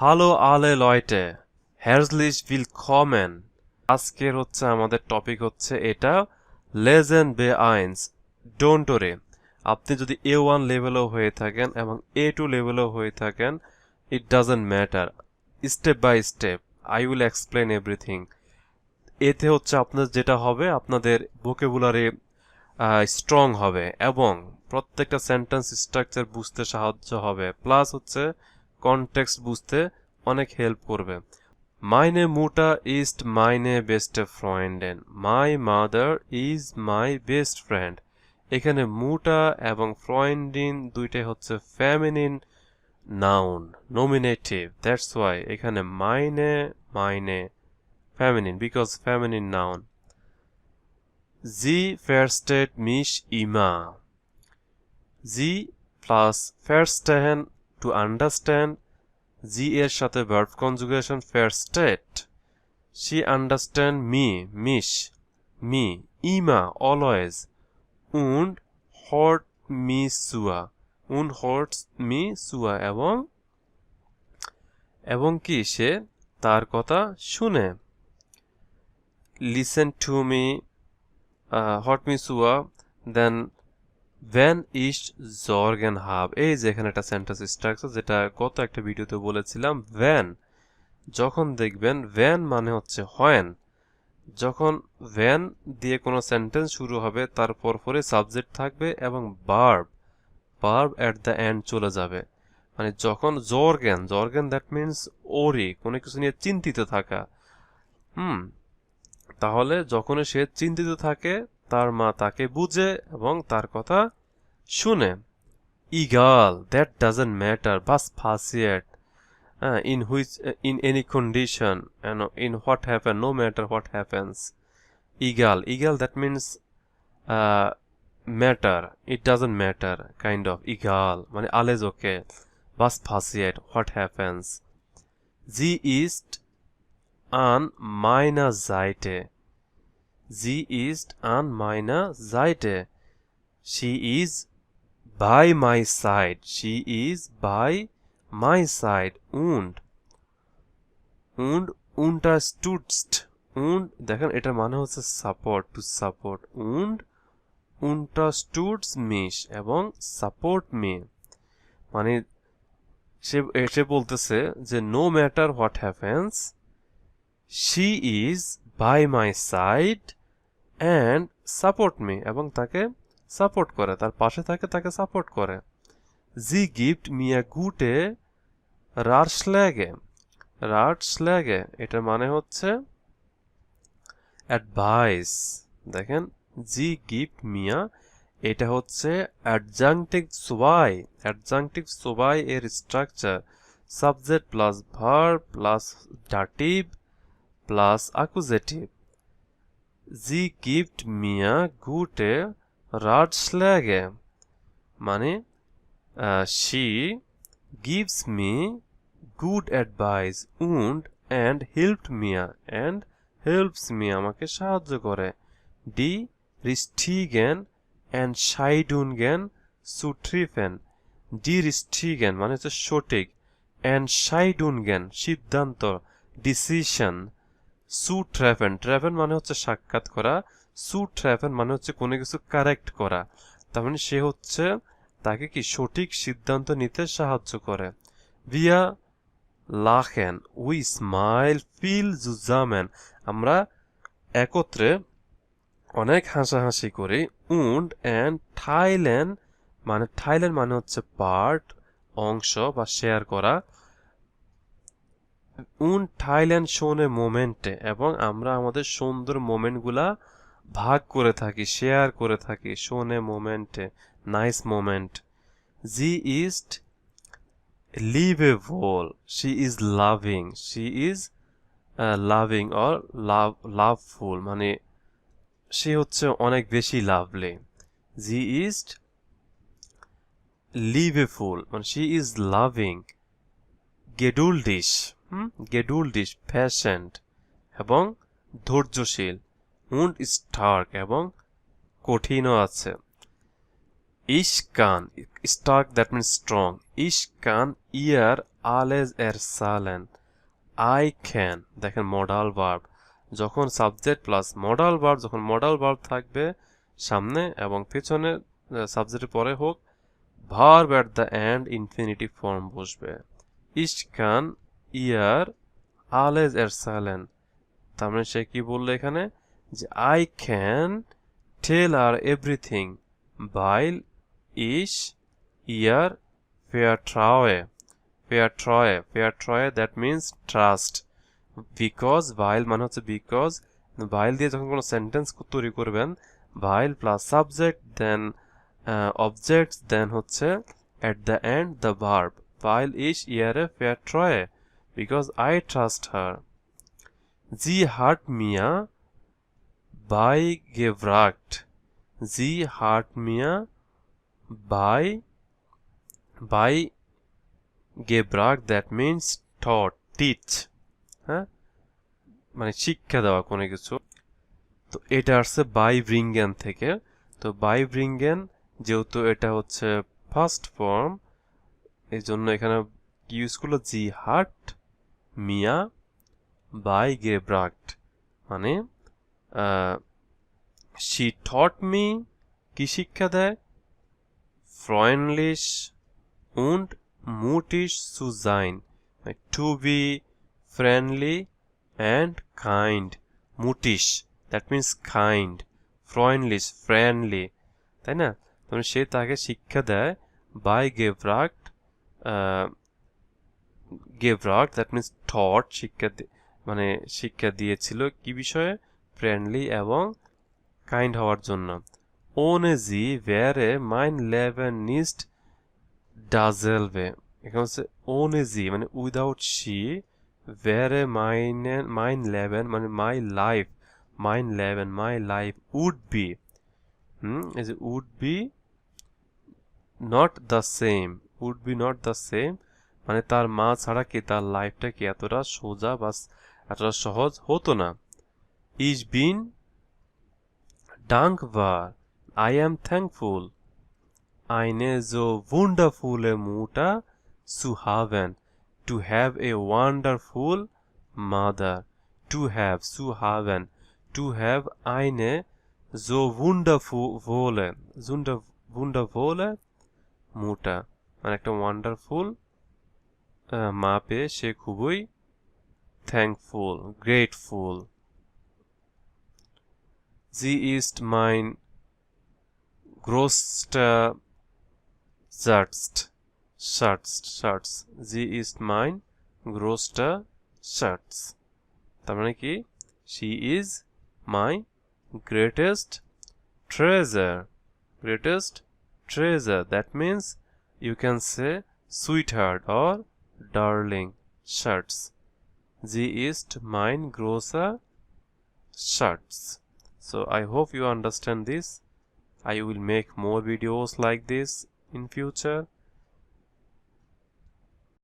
Hello আলে লয়টে হেrzlich willkommen. আজকের হচ্ছে আমাদের টপিক হচ্ছে এটা লেজেন বে আইন্স ডোন্ট ওরে আপনি যদি এ ওয়ান লেভেলও হয়ে থাকেন এবং এ টু লেভেলও হয়ে থাকেন it doesn't matter step by step I will explain everything এতে হচ্ছে আপনার যেটা হবে, আপনাদের ভোকেবুলারি স্ট্রং হবে এবং প্রত্যেকটা সেন্টেন্স স্ট্রাকচার বুঝতে সাহায্য হবে। প্লাস হচ্ছে কনটেক্সট বুঝতে অনেক হেল্প করবে মাইনে মুটা ইজ মাইনে বেস্ট ফ্রেন্ডেন my mother is my best friend এখানে মুটা এবং ফ্রয়েন্ডিন দুইটাই হচ্ছে feminine noun, nominative that's why এখানে মাইনে মাইনে feminine because feminine noun. Sie versteht mich immer. Sie plus verstehen to understand. Sie এর সাথে verb conjugation versteht. She understand me, mich, me, immer, always. Und hört mich zu. Und hört mich zu. এবং এবং কি সে তার কথা শুনে listen to me, uh, hört mich zu, when ich Sorgen habe এই যে এখানে একটা সেন্টেন্স স্ট্রাকচার যেটা গত একটা ভিডিওতে বলেছিলাম, when. যখন দেখবেন, when মানে হচ্ছে when. যখন when দিয়ে কোনো সেন্টেন্স শুরু হবে, তার পরে সাবজেক্ট থাকবে এবং verb verb at the end চলে যাবে। মানে যখন জর্গেন জর্গেন দ্যাট মিনস ওরি কোনো কিছু নিয়ে চিন্তিত থাকা। হুম, তাহলে যখন সে চিন্তিত থাকে তার মা তাকে বুঝে এবং তার কথা শুনে। ইগাল দ্যাট ডাজেন্ট ম্যাটার বাস ফাসিয়েট in which in any condition in what happen no matter what happens equal equal that means matter it doesn't matter kind of equal মানে আলেজ ওকে। বাস ফাসিয়েট হোয়াট হ্যাপেন্স জি ইস্ট, আন meiner Seite. Sie ist an meiner Seite. She is by my side. She is by my side. Und und unterstützt. und দেখেন এটার মানে হচ্ছে support to support und unterstützt mich এবং সাপোর্ট মি মানে সে সে বলতেছে যে no matter what happens she is by my side and support me এবং তাকে সাপোর্ট করে, তার পাশে থাকে, তাকে সাপোর্ট করে। জি গিফট মিয়া গুটে রার্সল্যাগে রার্সল্যাগে এটার মানে হচ্ছে অ্যাডভাইস দেখেন জি গিফট মিয়া এটা হচ্ছে অ্যাডজাংটিক সোবাই অ্যাডজাংটিক সোবাই এর structure subject plus verb plus dative plus accusative. জি গিফট মিয়া গুটে রাড ল্যাগে মানে she gives me good advice wound and helped মিয়া অ্যান্ড হেল্পস মি আমাকে সাহায্য করে। ডি রিষ্ঠি গ্যান অ্যান্ড সাইডুন গ্যান সুঠ্রি ফ্যান ডি রিষ্ঠি গ্যান মানে হচ্ছে সঠিক। অ্যান্ড সাইডুন জ্ঞান সিদ্ধান্ত ডিসিশন সু ট্র্যাভেন ট্র্যাভেন মানে হচ্ছে সাক্ষাৎ করা। সু ট্র্যাভেন মানে হচ্ছে কোনো কিছু কারেক্ট করা। তার মানে সে হচ্ছে তাকে কি সঠিক সিদ্ধান্ত নিতে সাহায্য করে। ভিয়া লাখেন উই স্মাইল ফিল জুজামেন আমরা একত্রে অনেক হাসাহাসি করি। উন্ড অ্যান্ড থাইল্যান্ড মানে থাইল্যান্ড মানে হচ্ছে পার্ট অংশ বা শেয়ার করা। উন থাইল্যান্ড শোনে মোমেন্টে এবং আমরা আমাদের সুন্দর মোমেন্টগুলা ভাগ করে থাকি, শেয়ার করে থাকি, শোনে মোমেন্টে, নাইস মোমেন্ট। জি ইস্ট liveable, she is loving, she is loving or love, loveful মানে সে হচ্ছে অনেক বেশি লাভলি। জি ইস্ট লিভেফুল মানে শি ইজ লাভিং গেডুলডিশ গেডুলডিশ প্যাশেন্ট এবং ধৈর্যশীল। উন্ড স্টার্ক এবং কঠিনও আছে। ইশ কান Starc that mean strong ich kann ihr এর erzählen আই ক্যান দেখেন মডাল ভার্ব যখন সাবজেক্ট প্লাস মডাল ভার্ব যখন মডাল ভার্ব থাকবে সামনে এবং পেছনে সাবজেক্টের পরে হোক verb at the end infinitive form বসবে। ইস কান ইয়ার আলেজ এর সাইলেন তার মানে সে কি বলল এখানে? যে I can tell her everything বাইল ইস ইয়ার ফেয়ার ট্রাওয়ে ফেয়ার ট্রয়ে ফেয়ার ট্রয়ে দ্যাট মিনস ট্রাস্ট বিকজ ভাইল মানে হচ্ছে বিকজ ভাইল দিয়ে যখন কোনো সেন্টেন্স তৈরি করবেন ভাইল plus subject then objects then হচ্ছে at the end the verb ভাইল ইস ইয়ারে ফেয়ার ট্রয়ে বিকজ আই ট্রাস্ট হার জি হার্ট মিয়া বাই গেভরাক্ট জি হার্ট মিয়া বাই বাই গেব্রাক দ্যাট মিনস টট টিচ হ্যাঁ মানে শিক্ষা দেওয়া কোনো কিছু। তো এটা আসছে বাই ব্রিঙ্গেন থেকে। তো বাই ব্রিঙ্গেন যেহেতু এটা হচ্ছে ফার্স্ট ফর্ম এই জন্য এখানে ইউজ করল জি হার্ট মিয়া বাই গেব্রাক্ট। মানে শি থট মি কি শিক্ষা দেয়? ফ্রয়েনলিশ উন্ড মুটিশ সুজাইন to be friendly and kind মুটিশ that means kind ফ্রয়েনলিশ ফ্রেন্ডলি তাই না? সে তাকে শিক্ষা দেয় বাই গেব্রাক্ট গেভরাক্ট দ্যাট মিনস থট শিক্ষা মানে শিক্ষা দিয়েছিল কি বিষয়ে? ফ্রেন্ডলি এবং কাইন্ড হওয়ার জন্য। ওনে জি ভ্যারে মাইন লেভেন নিস্ট ডাজেলভে এখানে হচ্ছে ওনেজি মানে উইদাউট শি ভেরে মাইন মাইন লেভেন মানে মাই লাইফ মাইন লেভেন my life would be hmm would be not the same would be not the same মানে তার মা ছাড়া কি তার লাইফটা কি এতটা সোজা বা এতটা সহজ হতো না? ইজ বিন ডাঙ্ক বার আই এম থ্যাংকফুল আইনে জো ওয়ান্ডারফুল এ মুটা সু have to have a wonderful mother to have সু হ্যাভ টু হ্যাভ আইনে জো ওয়ান্ডারফুল ভোলে জুন্ডা ভোলে মুটা মানে একটা ওয়ান্ডারফুল মা পেয়ে সে খুবই থ্যাঙ্কফুল গ্রেটফুল জি ইস্ট মাইন গ্রোস্টার্টস্ট শার্টস শার্টস জি ইস্ট মাইন গ্রোস্টার শার্টস তার মানে কি? She is my greatest treasure greatest treasure that means you can say sweetheart or darling Schatz. sie ist mein großer Schatz. so i hope you understand this i will make more videos like this in future